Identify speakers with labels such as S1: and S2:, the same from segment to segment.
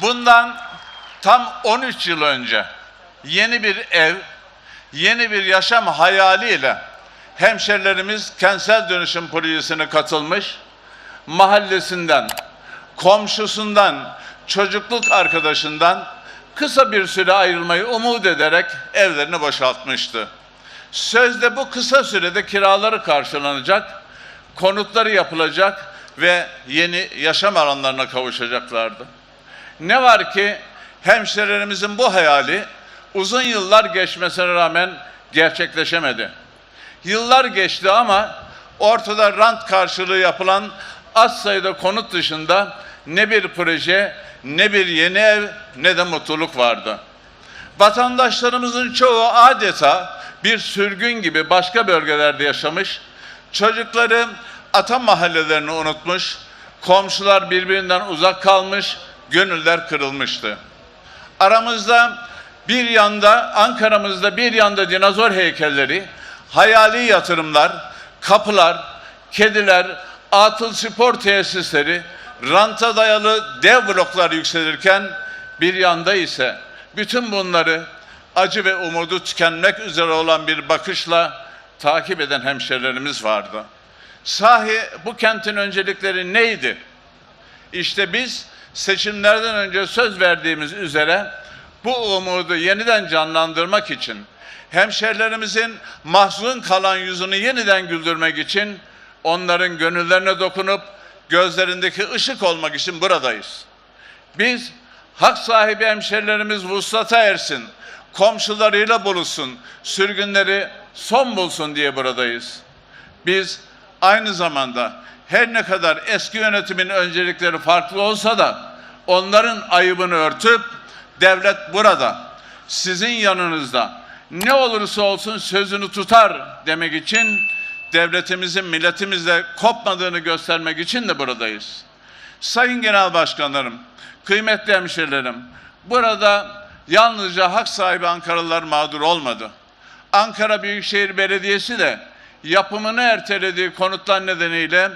S1: Bundan tam 13 yıl önce yeni bir ev, yeni bir yaşam hayaliyle hemşerilerimiz kentsel dönüşüm projesine katılmış, mahallesinden, komşusundan, çocukluk arkadaşından kısa bir süre ayrılmayı umut ederek evlerini boşaltmıştı. Sözde bu kısa sürede kiraları karşılanacak, konutları yapılacak ve yeni yaşam alanlarına kavuşacaklardı. Ne var ki hemşerilerimizin bu hayali uzun yıllar geçmesine rağmen gerçekleşemedi. Yıllar geçti ama ortada rant karşılığı yapılan az sayıda konut dışında ne bir proje, ne bir yeni ev, ne de mutluluk vardı. Vatandaşlarımızın çoğu adeta bir sürgün gibi başka bölgelerde yaşamış, çocukları ata mahallelerini unutmuş, komşular birbirinden uzak kalmış, gönüller kırılmıştı. Aramızda bir yanda Ankara'mızda bir yanda dinozor heykelleri, hayali yatırımlar, kapılar, kediler, atıl spor tesisleri, ranta dayalı dev bloklar yükselirken bir yanda ise bütün bunları acı ve umudu tükenmek üzere olan bir bakışla takip eden hemşerilerimiz vardı. Sahi bu kentin öncelikleri neydi? İşte biz seçimlerden önce söz verdiğimiz üzere bu umudu yeniden canlandırmak için hemşerilerimizin mahzun kalan yüzünü yeniden güldürmek için onların gönüllerine dokunup gözlerindeki ışık olmak için buradayız. Biz hak sahibi hemşerilerimiz vuslata ersin, komşularıyla buluşsun, sürgünleri son bulsun diye buradayız. Biz aynı zamanda her ne kadar eski yönetimin öncelikleri farklı olsa da onların ayıbını örtüp devlet burada, sizin yanınızda ne olursa olsun sözünü tutar demek için devletimizin milletimizle kopmadığını göstermek için de buradayız. Sayın Genel Başkanlarım, kıymetli hemşerilerim, burada yalnızca hak sahibi Ankaralılar mağdur olmadı. Ankara Büyükşehir Belediyesi de yapımını ertelediği konutlar nedeniyle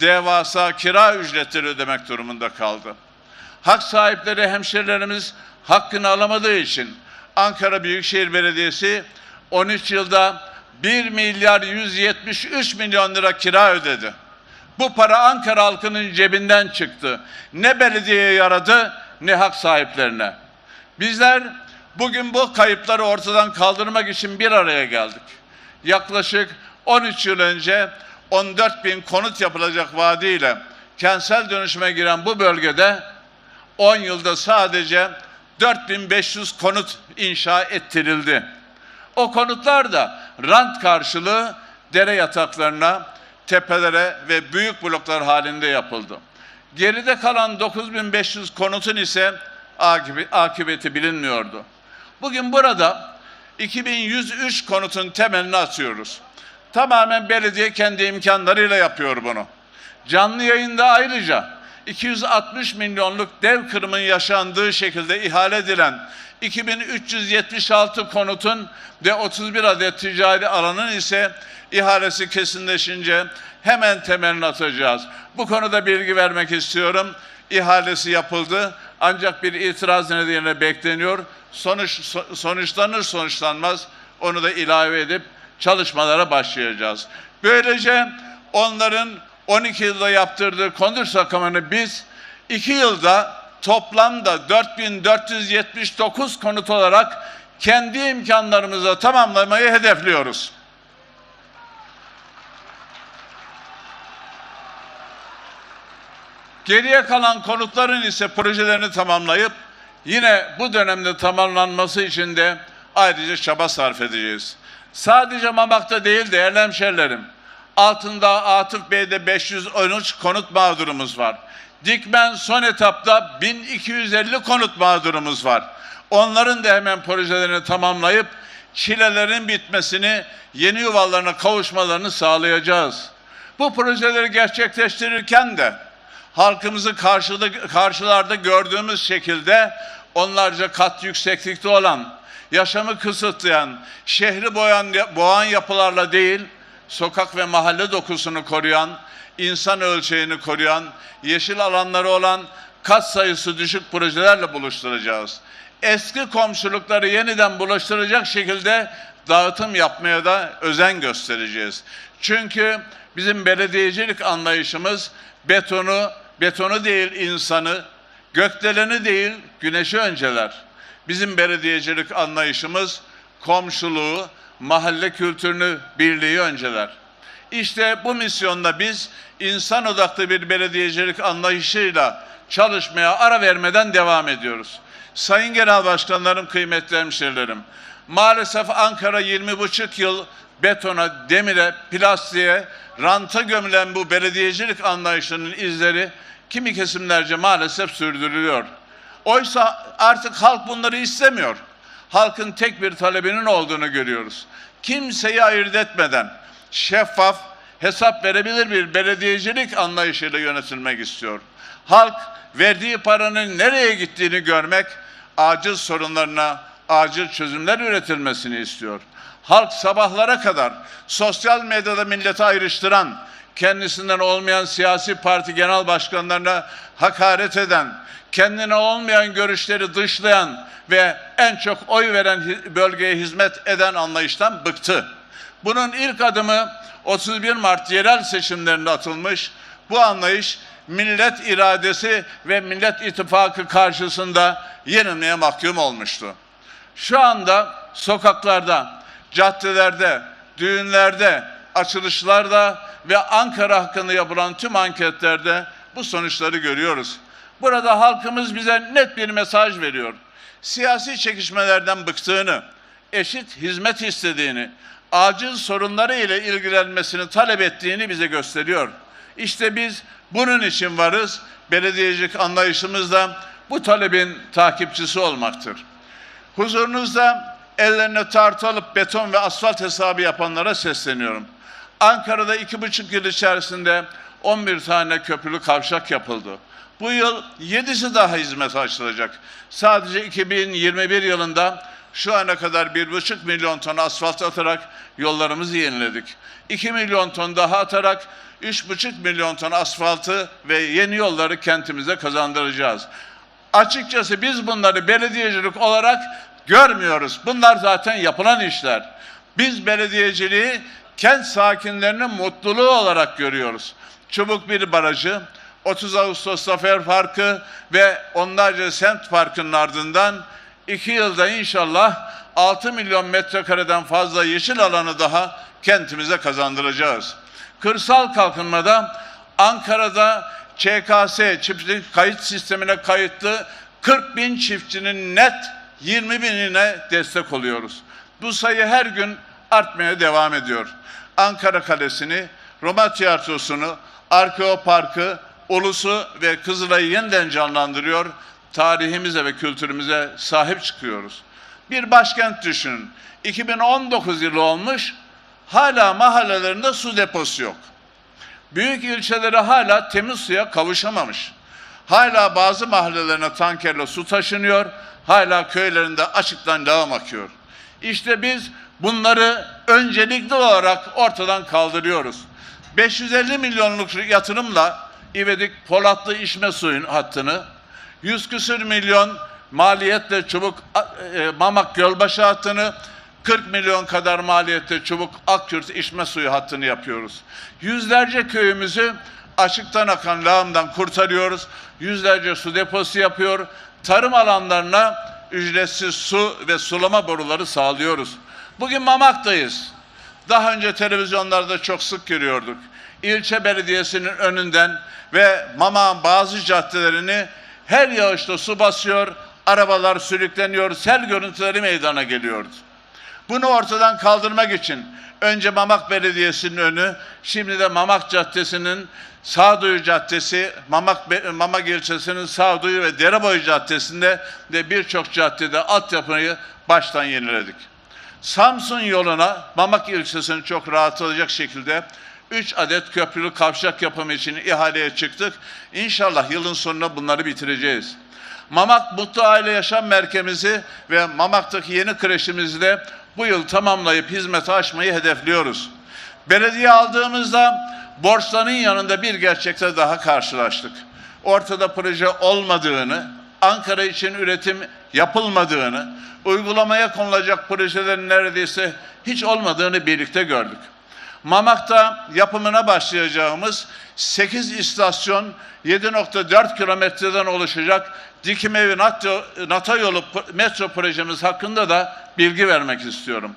S1: devasa kira ücretleri ödemek durumunda kaldı. Hak sahipleri hemşerilerimiz hakkını alamadığı için Ankara Büyükşehir Belediyesi 13 yılda 1 milyar 173 milyon lira kira ödedi. Bu para Ankara halkının cebinden çıktı. Ne belediyeye yaradı ne hak sahiplerine. Bizler bugün bu kayıpları ortadan kaldırmak için bir araya geldik. Yaklaşık 13 yıl önce 14 bin konut yapılacak vaadiyle kentsel dönüşüme giren bu bölgede 10 yılda sadece 4500 konut inşa ettirildi. O konutlar da rant karşılığı dere yataklarına, tepelere ve büyük bloklar halinde yapıldı. Geride kalan 9500 konutun ise akıbeti bilinmiyordu. Bugün burada 2103 konutun temelini atıyoruz. Tamamen belediye kendi imkanlarıyla yapıyor bunu. Canlı yayında ayrıca 260 milyonluk dev kırımın yaşandığı şekilde ihale edilen 2376 konutun ve 31 adet ticari alanın ise ihalesi kesinleşince hemen temelini atacağız. Bu konuda bilgi vermek istiyorum. İhalesi yapıldı ancak bir itiraz nedeniyle bekleniyor. Sonuç so- sonuçlanır sonuçlanmaz onu da ilave edip çalışmalara başlayacağız. Böylece onların 12 yılda yaptırdığı konut rakamını biz 2 yılda toplamda 4479 konut olarak kendi imkanlarımızla tamamlamayı hedefliyoruz. Geriye kalan konutların ise projelerini tamamlayıp yine bu dönemde tamamlanması için de ayrıca çaba sarf edeceğiz. Sadece Mamak'ta değil değerli hemşerilerim. Altında Atıf Bey'de 513 konut mağdurumuz var. Dikmen son etapta 1250 konut mağdurumuz var. Onların da hemen projelerini tamamlayıp çilelerin bitmesini, yeni yuvalarına kavuşmalarını sağlayacağız. Bu projeleri gerçekleştirirken de halkımızı karşılarda gördüğümüz şekilde onlarca kat yükseklikte olan, yaşamı kısıtlayan, şehri boyan, boğan yapılarla değil, sokak ve mahalle dokusunu koruyan, insan ölçeğini koruyan, yeşil alanları olan, kat sayısı düşük projelerle buluşturacağız. Eski komşulukları yeniden buluşturacak şekilde dağıtım yapmaya da özen göstereceğiz. Çünkü bizim belediyecilik anlayışımız betonu, betonu değil insanı, gökdeleni değil güneşi önceler. Bizim belediyecilik anlayışımız komşuluğu, mahalle kültürünü, birliği önceler. İşte bu misyonda biz insan odaklı bir belediyecilik anlayışıyla çalışmaya ara vermeden devam ediyoruz. Sayın Genel Başkanlarım, kıymetli hemşehrilerim, maalesef Ankara 20,5 yıl betona, demire, plastiğe, ranta gömülen bu belediyecilik anlayışının izleri kimi kesimlerce maalesef sürdürülüyor. Oysa artık halk bunları istemiyor. Halkın tek bir talebinin olduğunu görüyoruz. Kimseyi ayırt etmeden şeffaf, hesap verebilir bir belediyecilik anlayışıyla yönetilmek istiyor. Halk verdiği paranın nereye gittiğini görmek, acil sorunlarına acil çözümler üretilmesini istiyor. Halk sabahlara kadar sosyal medyada milleti ayrıştıran, kendisinden olmayan siyasi parti genel başkanlarına hakaret eden, kendine olmayan görüşleri dışlayan ve en çok oy veren bölgeye hizmet eden anlayıştan bıktı. Bunun ilk adımı 31 Mart yerel seçimlerinde atılmış. Bu anlayış millet iradesi ve millet ittifakı karşısında yenilmeye mahkum olmuştu. Şu anda sokaklarda, caddelerde, düğünlerde, açılışlarda ve Ankara hakkında yapılan tüm anketlerde bu sonuçları görüyoruz. Burada halkımız bize net bir mesaj veriyor. Siyasi çekişmelerden bıktığını, eşit hizmet istediğini, acil sorunları ile ilgilenmesini talep ettiğini bize gösteriyor. İşte biz bunun için varız. Belediyecilik anlayışımız da bu talebin takipçisi olmaktır. Huzurunuzda ellerine tartı alıp beton ve asfalt hesabı yapanlara sesleniyorum. Ankara'da iki buçuk yıl içerisinde 11 tane köprülü kavşak yapıldı. Bu yıl 7'si daha hizmete açılacak. Sadece 2021 yılında şu ana kadar 1,5 milyon ton asfalt atarak yollarımızı yeniledik. 2 milyon ton daha atarak 3,5 milyon ton asfaltı ve yeni yolları kentimize kazandıracağız. Açıkçası biz bunları belediyecilik olarak görmüyoruz. Bunlar zaten yapılan işler. Biz belediyeciliği kent sakinlerinin mutluluğu olarak görüyoruz. Çubuk bir barajı, 30 Ağustos Zafer Parkı ve onlarca semt parkının ardından iki yılda inşallah 6 milyon metrekareden fazla yeşil alanı daha kentimize kazandıracağız. Kırsal kalkınmada Ankara'da ÇKS çiftlik kayıt sistemine kayıtlı 40 bin çiftçinin net 20 binine destek oluyoruz. Bu sayı her gün artmaya devam ediyor. Ankara Kalesi'ni, Roma Tiyatrosu'nu, Arkeo Parkı, Ulus'u ve Kızılay'ı yeniden canlandırıyor. Tarihimize ve kültürümüze sahip çıkıyoruz. Bir başkent düşünün. 2019 yılı olmuş, hala mahallelerinde su deposu yok. Büyük ilçeleri hala temiz suya kavuşamamış. Hala bazı mahallelerine tankerle su taşınıyor. Hala köylerinde açıktan lağım akıyor. İşte biz bunları öncelikli olarak ortadan kaldırıyoruz. 550 milyonluk yatırımla İvedik Polatlı içme suyun hattını, 100 küsür milyon maliyetle çubuk e, Mamak Gölbaşı hattını 40 milyon kadar maliyette çubuk Akkürt içme suyu hattını yapıyoruz. Yüzlerce köyümüzü açıktan akan lağımdan kurtarıyoruz. Yüzlerce su deposu yapıyor. Tarım alanlarına ücretsiz su ve sulama boruları sağlıyoruz. Bugün Mamak'tayız. Daha önce televizyonlarda çok sık görüyorduk. İlçe belediyesinin önünden ve Mamak'ın bazı caddelerini her yağışta su basıyor, arabalar sürükleniyor, sel görüntüleri meydana geliyordu. Bunu ortadan kaldırmak için önce Mamak Belediyesi'nin önü, şimdi de Mamak Caddesi'nin Sağduyu Caddesi, Mamak, Mamak ilçesinin Sağduyu ve Dereboyu Caddesi'nde de birçok caddede altyapıyı baştan yeniledik. Samsun yoluna Mamak ilçesini çok rahat olacak şekilde 3 adet köprülü kavşak yapımı için ihaleye çıktık. İnşallah yılın sonunda bunları bitireceğiz. Mamak Mutlu Aile Yaşam Merkezimizi ve Mamak'taki yeni kreşimizi de bu yıl tamamlayıp hizmete açmayı hedefliyoruz. Belediye aldığımızda borçların yanında bir gerçekle daha karşılaştık. ortada proje olmadığını, Ankara için üretim yapılmadığını, uygulamaya konulacak projelerin neredeyse hiç olmadığını birlikte gördük. Mamak'ta yapımına başlayacağımız 8 istasyon 7.4 kilometreden oluşacak dikim evi NATO, NATO yolu metro projemiz hakkında da bilgi vermek istiyorum.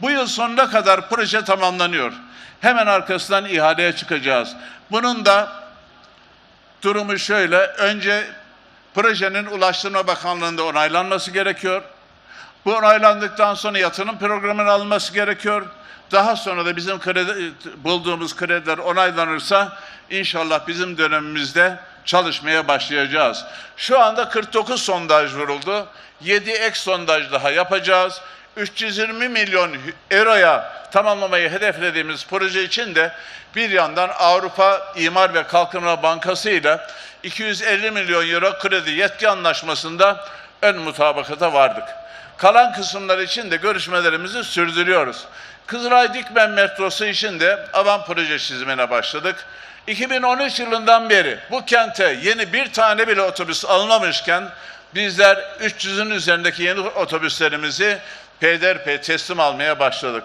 S1: Bu yıl sonuna kadar proje tamamlanıyor. Hemen arkasından ihaleye çıkacağız. Bunun da durumu şöyle. Önce projenin Ulaştırma Bakanlığı'nda onaylanması gerekiyor. Bu onaylandıktan sonra yatırım programının alınması gerekiyor. Daha sonra da bizim kredi, bulduğumuz krediler onaylanırsa inşallah bizim dönemimizde çalışmaya başlayacağız. Şu anda 49 sondaj vuruldu. 7 ek sondaj daha yapacağız. 320 milyon euroya tamamlamayı hedeflediğimiz proje için de bir yandan Avrupa İmar ve Kalkınma Bankası ile 250 milyon euro kredi yetki anlaşmasında ön mutabakata vardık. Kalan kısımlar için de görüşmelerimizi sürdürüyoruz. Kızılay Dikmen metrosu için de avan proje çizimine başladık. 2013 yılından beri bu kente yeni bir tane bile otobüs alınmamışken bizler 300'ün üzerindeki yeni otobüslerimizi peyderpey teslim almaya başladık.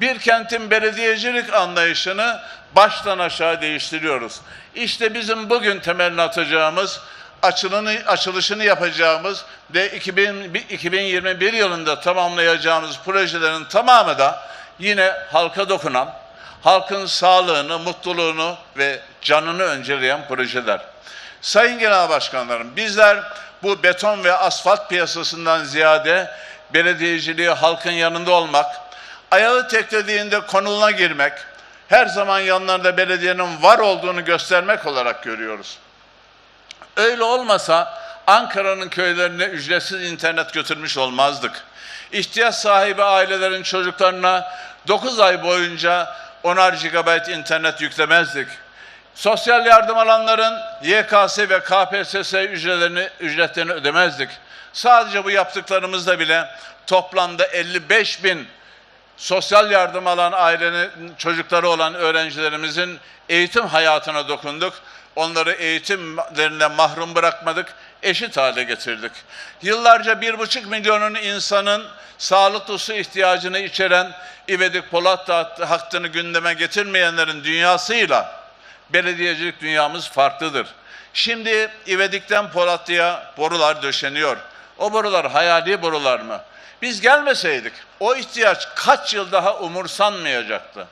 S1: Bir kentin belediyecilik anlayışını baştan aşağı değiştiriyoruz. İşte bizim bugün temelini atacağımız, açılını, açılışını yapacağımız ve 2000, 2021 yılında tamamlayacağımız projelerin tamamı da yine halka dokunan, halkın sağlığını, mutluluğunu ve canını önceleyen projeler. Sayın Genel Başkanlarım, bizler bu beton ve asfalt piyasasından ziyade belediyeciliği halkın yanında olmak, ayağı teklediğinde konuluna girmek, her zaman yanlarında belediyenin var olduğunu göstermek olarak görüyoruz. Öyle olmasa Ankara'nın köylerine ücretsiz internet götürmüş olmazdık. İhtiyaç sahibi ailelerin çocuklarına 9 ay boyunca 10'ar GB internet yüklemezdik. Sosyal yardım alanların YKS ve KPSS ücretlerini, ücretlerini ödemezdik. Sadece bu yaptıklarımızda bile toplamda 55 bin sosyal yardım alan ailenin çocukları olan öğrencilerimizin eğitim hayatına dokunduk. Onları eğitimlerinden mahrum bırakmadık, eşit hale getirdik. Yıllarca bir buçuk milyonun insanın sağlıklı su ihtiyacını içeren İvedik Polat hattını gündeme getirmeyenlerin dünyasıyla belediyecilik dünyamız farklıdır. Şimdi İvedik'ten Polatlı'ya borular döşeniyor. O borular hayali borular mı? Biz gelmeseydik o ihtiyaç kaç yıl daha umursanmayacaktı.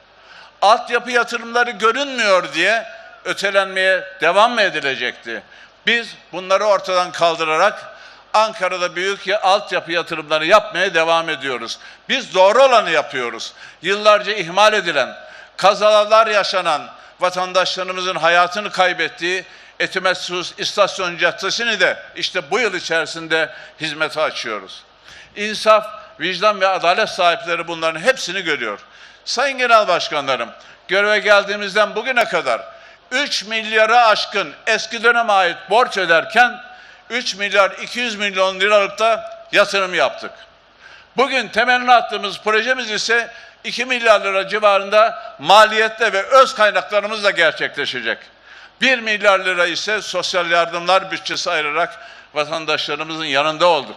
S1: Altyapı yatırımları görünmüyor diye ötelenmeye devam mı edilecekti? Biz bunları ortadan kaldırarak Ankara'da büyük ya- altyapı yatırımları yapmaya devam ediyoruz. Biz doğru olanı yapıyoruz. Yıllarca ihmal edilen, kazalar yaşanan, vatandaşlarımızın hayatını kaybettiği Etimessus İstasyon Caddesi'ni de işte bu yıl içerisinde hizmete açıyoruz. İnsaf, vicdan ve adalet sahipleri bunların hepsini görüyor. Sayın Genel Başkanlarım, göreve geldiğimizden bugüne kadar 3 milyara aşkın eski döneme ait borç öderken 3 milyar 200 milyon liralıkta yatırım yaptık. Bugün temelini attığımız projemiz ise 2 milyar lira civarında maliyette ve öz kaynaklarımızla gerçekleşecek. 1 milyar lira ise sosyal yardımlar bütçesi ayırarak vatandaşlarımızın yanında olduk.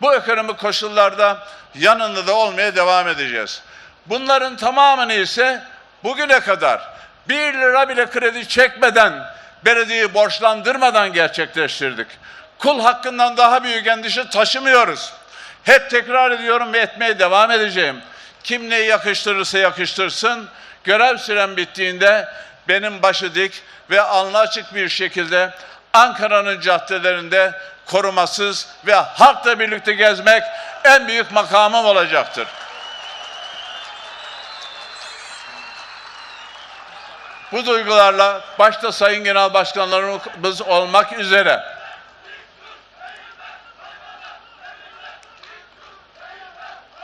S1: Bu ekonomik koşullarda yanında da olmaya devam edeceğiz. Bunların tamamını ise bugüne kadar 1 lira bile kredi çekmeden, belediyeyi borçlandırmadan gerçekleştirdik. Kul hakkından daha büyük endişe taşımıyoruz. Hep tekrar ediyorum ve etmeye devam edeceğim. Kim neyi yakıştırırsa yakıştırsın, görev süren bittiğinde benim başı dik ve alnı açık bir şekilde Ankara'nın caddelerinde korumasız ve halkla birlikte gezmek en büyük makamım olacaktır. Bu duygularla başta Sayın Genel Başkanlarımız olmak üzere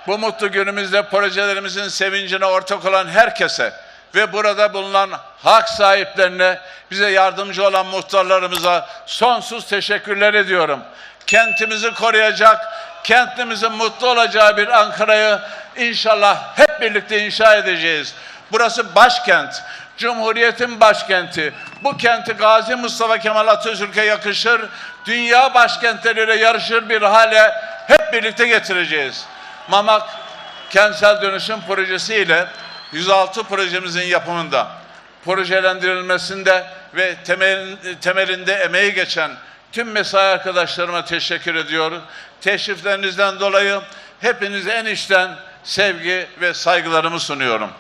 S1: bu mutlu günümüzde projelerimizin sevincine ortak olan herkese ve burada bulunan hak sahiplerine, bize yardımcı olan muhtarlarımıza sonsuz teşekkürler ediyorum. Kentimizi koruyacak, kentimizin mutlu olacağı bir Ankara'yı inşallah hep birlikte inşa edeceğiz. Burası başkent. Cumhuriyetin başkenti. Bu kenti Gazi Mustafa Kemal Atatürk'e yakışır. Dünya başkentleriyle yarışır bir hale hep birlikte getireceğiz. Mamak kentsel dönüşüm projesi ile 106 projemizin yapımında, projelendirilmesinde ve temel, temelinde emeği geçen tüm mesai arkadaşlarıma teşekkür ediyorum. Teşriflerinizden dolayı hepinize en içten sevgi ve saygılarımı sunuyorum.